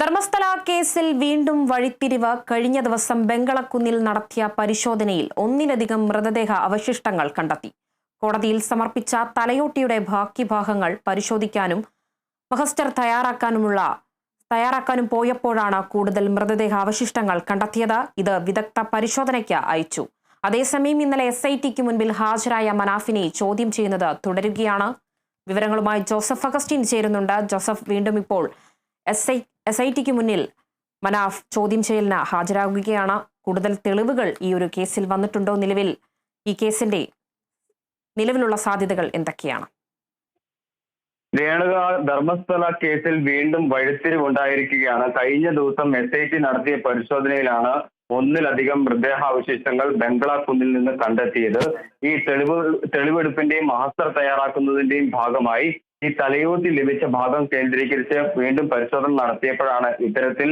ധർമ്മസ്ഥല കേസിൽ വീണ്ടും വഴിത്തിരിവ്. കഴിഞ്ഞ ദിവസം ബംഗളക്കുന്നിൽ നടത്തിയ പരിശോധനയിൽ ഒന്നിലധികം മൃതദേഹ അവശിഷ്ടങ്ങൾ കണ്ടെത്തി. കോടതിയിൽ സമർപ്പിച്ച തലയോട്ടിയുടെ ബാക്കി ഭാഗങ്ങൾ പരിശോധിക്കാനും മഹസ്റ്റർ തയ്യാറാക്കാനുമുള്ള തയ്യാറാക്കാനും പോയപ്പോഴാണ് കൂടുതൽ മൃതദേഹ അവശിഷ്ടങ്ങൾ കണ്ടെത്തിയത്. ഇത് വിദഗ്ധ പരിശോധനയ്ക്ക് അയച്ചു. അതേസമയം ഇന്നലെ എസ് ഐ ടിക്ക് മുൻപിൽ ഹാജരായ മനാഫിനെ ചോദ്യം ചെയ്യുന്നത് തുടരുകയാണ്. വിവരങ്ങളുമായി ജോസഫ് അഗസ്റ്റിൻ ചേരുന്നുണ്ട്. ജോസഫ് വീണ്ടും ഇപ്പോൾ എസ് ഐ എസ് ഐ ടിക്ക് മുന്നിൽ മനാഫ് ചോദ്യം ചെയ്യലിന് ഹാജരാകുകയാണ്. കൂടുതൽ തെളിവുകൾ ഈ ഒരു കേസിൽ വന്നിട്ടുണ്ടോ നിലവിൽ? ഈ കേസിന്റെ നിലവിലുള്ള സാധ്യതകൾ എന്തൊക്കെയാണ്? രേണുക ധർമ്മസ്ഥല കേസിൽ വീണ്ടും വഴിത്തിരിവുണ്ടായിരിക്കുകയാണ് കഴിഞ്ഞ ദിവസം എസ് ഐ ടി നടത്തിയ പരിശോധനയിലാണ് ഒന്നിലധികം മൃതദേഹാവശിഷ്ടങ്ങൾ ബംഗ്ലാ കുന്നിൽ നിന്ന് കണ്ടെത്തിയത്. ഈ തെളിവ് തെളിവെടുപ്പിന്റെയും മാസ്റ്റർ തയ്യാറാക്കുന്നതിന്റെയും ഭാഗമായി ഈ തലയോത്തി ലഭിച്ച ഭാഗം കേന്ദ്രീകരിച്ച് വീണ്ടും പരിശോധന നടത്തിയപ്പോഴാണ് ഇത്തരത്തിൽ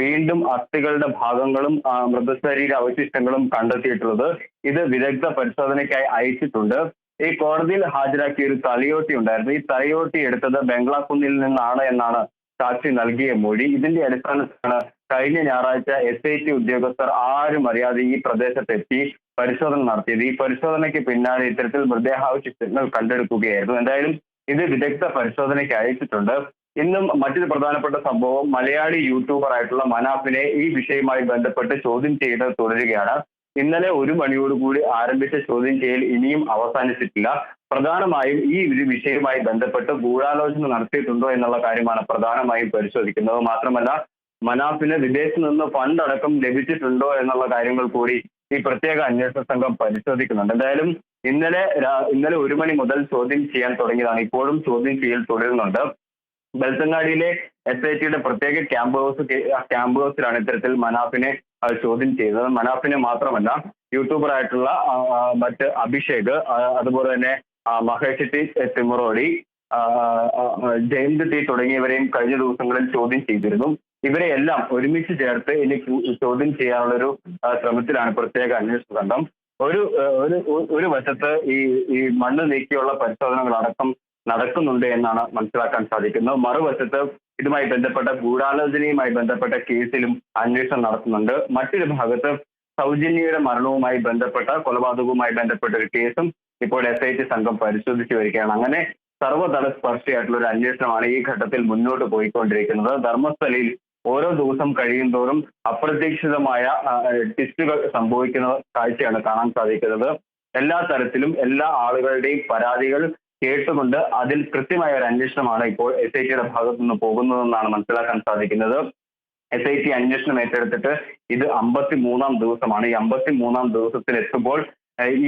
വീണ്ടും അസ്ഥികളുടെ ഭാഗങ്ങളും മൃതശരീര അവശിഷ്ടങ്ങളും കണ്ടെത്തിയിട്ടുള്ളത്. ഇത് വിദഗ്ധ പരിശോധനയ്ക്കായി അയച്ചിട്ടുണ്ട്. ഈ കോടതിയിൽ ഹാജരാക്കിയ ഒരു തലയോട്ടി ഉണ്ടായിരുന്നു. ഈ തലയോട്ടി എടുത്തത് ബംഗ്ലാക്കുന്നിൽ നിന്നാണ് എന്നാണ് സാക്ഷി നൽകിയ മൊഴി. ഇതിന്റെ അടിസ്ഥാനത്തിലാണ് കഴിഞ്ഞ ഞായറാഴ്ച എസ് ഐ ടി ഉദ്യോഗസ്ഥർ ആരും അറിയാതെ ഈ പ്രദേശത്തെത്തി പരിശോധന നടത്തിയത്. ഈ പരിശോധനയ്ക്ക് പിന്നാലെ ഇത്തരത്തിൽ മൃതദേഹാവശിഷ്ടങ്ങൾ കണ്ടെടുക്കുകയായിരുന്നു. എന്തായാലും ഇത് വിദഗ്ധ പരിശോധനയ്ക്ക് അയച്ചിട്ടുണ്ട്. ഇന്നും മറ്റൊരു പ്രധാനപ്പെട്ട സംഭവം മലയാളി യൂട്യൂബർ ആയിട്ടുള്ള മനാഫിനെ ഈ വിഷയവുമായി ബന്ധപ്പെട്ട് ചോദ്യം ചെയ്യുന്നത് തുടരുകയാണ്. ഇന്നലെ ഒരു മണിയോടുകൂടി ആരംഭിച്ച ചോദ്യം ചെയ്യൽ ഇനിയും അവസാനിച്ചിട്ടില്ല. പ്രധാനമായും ഈ ഒരു വിഷയവുമായി ബന്ധപ്പെട്ട് ഗൂഢാലോചന നടത്തിയിട്ടുണ്ടോ എന്നുള്ള കാര്യമാണ് പ്രധാനമായും പരിശോധിക്കുന്നത്. മാത്രമല്ല മനാഫിന് വിദേശത്ത് നിന്ന് ഫണ്ട് അടക്കം ലഭിച്ചിട്ടുണ്ടോ എന്നുള്ള കാര്യങ്ങൾ കൂടി ഈ പ്രത്യേക അന്വേഷണ സംഘം പരിശോധിക്കുന്നുണ്ട്. എന്തായാലും ഇന്നലെ ഇന്നലെ ഒരു മണി മുതൽ ചോദ്യം ചെയ്യാൻ തുടങ്ങിയതാണ്. ഇപ്പോഴും ചോദ്യം ചെയ്യൽ തുടരുന്നുണ്ട്. ബൽസങ്ങാടിയിലെ എസ് ഐ ടിയുടെ പ്രത്യേക ക്യാമ്പ് ഹൗസ് ക്യാമ്പ് ഹൗസിലാണ് ഇത്തരത്തിൽ മനാഫിനെ ചോദ്യം ചെയ്തത്. മനാഫിനെ മാത്രമല്ല യൂട്യൂബർ ആയിട്ടുള്ള മറ്റ് അഭിഷേക് അതുപോലെ തന്നെ മഹേഷ് ടി തിമുറോടി ജയന്ത് ടി തുടങ്ങിയവരെയും കഴിഞ്ഞ ദിവസങ്ങളിൽ ചോദ്യം ചെയ്തിരുന്നു. ഇവരെ എല്ലാം ഒരുമിച്ച് ചേർത്ത് ഇനി ചോദ്യം ചെയ്യാനുള്ളൊരു ശ്രമത്തിലാണ് പ്രത്യേക അന്വേഷണ സംഘം. ഒരു ഒരു ഒരു വശത്ത് ഈ ഈ മണ്ണ് നീക്കിയുള്ള പരിശോധനകളടക്കം നടക്കുന്നുണ്ട് എന്നാണ് മനസ്സിലാക്കാൻ സാധിക്കുന്നത്. മറുവശത്ത് ഇതുമായി ബന്ധപ്പെട്ട ഗൂഢാലോചനയുമായി ബന്ധപ്പെട്ട കേസിലും അന്വേഷണം നടത്തുന്നുണ്ട്. മറ്റൊരു ഭാഗത്ത് സൗജന്യയുടെ മരണവുമായി ബന്ധപ്പെട്ട കൊലപാതകവുമായി ബന്ധപ്പെട്ട ഒരു കേസും ഇപ്പോൾ എസ് ഐ ടി സംഘം പരിശോധിച്ചു വരികയാണ്. അങ്ങനെ സർവതല സ്പർശിയായിട്ടുള്ള ഒരു അന്വേഷണമാണ് ഈ ഘട്ടത്തിൽ മുന്നോട്ട് പോയിക്കൊണ്ടിരിക്കുന്നത്. ധർമ്മസ്ഥലയിൽ ഓരോ ദിവസം കഴിയും തോറും അപ്രതീക്ഷിതമായ ട്വിസ്റ്റുകൾ സംഭവിക്കുന്ന കാഴ്ചയാണ് കാണാൻ സാധിക്കുന്നത്. എല്ലാ തരത്തിലും എല്ലാ ആളുകളുടെയും പരാതികൾ കേട്ടുകൊണ്ട് അതിൽ കൃത്യമായ ഒരു അന്വേഷണമാണ് ഇപ്പോൾ എസ് ഐ ടിയുടെ ഭാഗത്തു നിന്ന് പോകുന്നതെന്നാണ് മനസ്സിലാക്കാൻ സാധിക്കുന്നത്. എസ് ഐ ടി അന്വേഷണം ഏറ്റെടുത്തിട്ട് ഇത് അമ്പത്തി മൂന്നാം ദിവസമാണ്. ഈ അമ്പത്തി മൂന്നാം ദിവസത്തിൽ എത്തുമ്പോൾ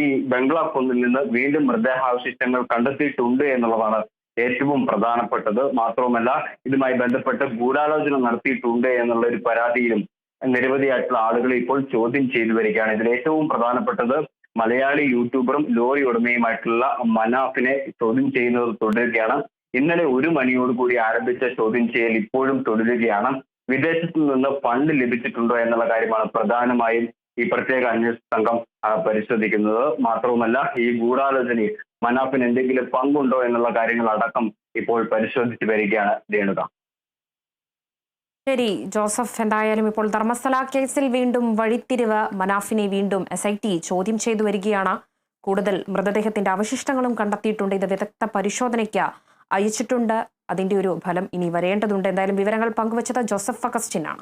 ഈ ബംഗ്ലാ കുന്നിൽ നിന്ന് വീണ്ടും മൃതദേഹാവശിഷ്ടങ്ങൾ കണ്ടെത്തിയിട്ടുണ്ട് എന്നുള്ളതാണ് ഏറ്റവും പ്രധാനപ്പെട്ടത്. മാത്രവുമല്ല ഇതുമായി ബന്ധപ്പെട്ട് ഗൂഢാലോചന നടത്തിയിട്ടുണ്ട് എന്നുള്ള ഒരു പരാതിയിലും നിരവധിയായിട്ടുള്ള ആളുകൾ ഇപ്പോൾ ചോദ്യം ചെയ്തു വരികയാണ്. ഇതിൽ ഏറ്റവും പ്രധാനപ്പെട്ടത് മലയാളി യൂട്യൂബറും ലോറി ഉടമയുമായിട്ടുള്ള മനാഫിനെ ചോദ്യം ചെയ്യുന്നത് തുടരുകയാണ്. ഇന്നലെ ഒരു മണിയോടുകൂടി ആരംഭിച്ച ചോദ്യം ചെയ്യൽ ഇപ്പോഴും തുടരുകയാണ്. വിദേശത്തു നിന്ന് ഫണ്ട് ലഭിച്ചിട്ടുണ്ടോ എന്നുള്ള കാര്യമാണ് പ്രധാനമായും ഈ പ്രത്യേക അന്വേഷണ സംഘം പരിശോധിക്കുന്നത്. മാത്രവുമല്ല ഈ ഗൂഢാലോചനയിൽ മനാഫിന് എന്തെങ്കിലും പങ്കുണ്ടോ എന്നുള്ള കാര്യങ്ങൾ അടക്കം ഇപ്പോൾ പരിശോധിച്ചു വരികയാണ് രേണുക. ശരി ജോസഫ് എന്തായാലും ഇപ്പോൾ ധർമ്മസ്ഥല കേസിൽ വീണ്ടും വഴിത്തിരിവ്. മനാഫിനെ വീണ്ടും എസ് ഐ ടി ചോദ്യം ചെയ്തു വരികയാണ്. കൂടുതൽ മൃതദേഹത്തിന്റെ അവശിഷ്ടങ്ങളും കണ്ടെത്തിയിട്ടുണ്ട്. ഇത് വിദഗ്ധ പരിശോധനയ്ക്ക് അയച്ചിട്ടുണ്ട്. അതിന്റെ ഒരു ഫലം ഇനി വരേണ്ടതുണ്ട്. എന്തായാലും വിവരങ്ങൾ പങ്കുവച്ചത് ജോസഫ് അഗസ്റ്റിനാണ്.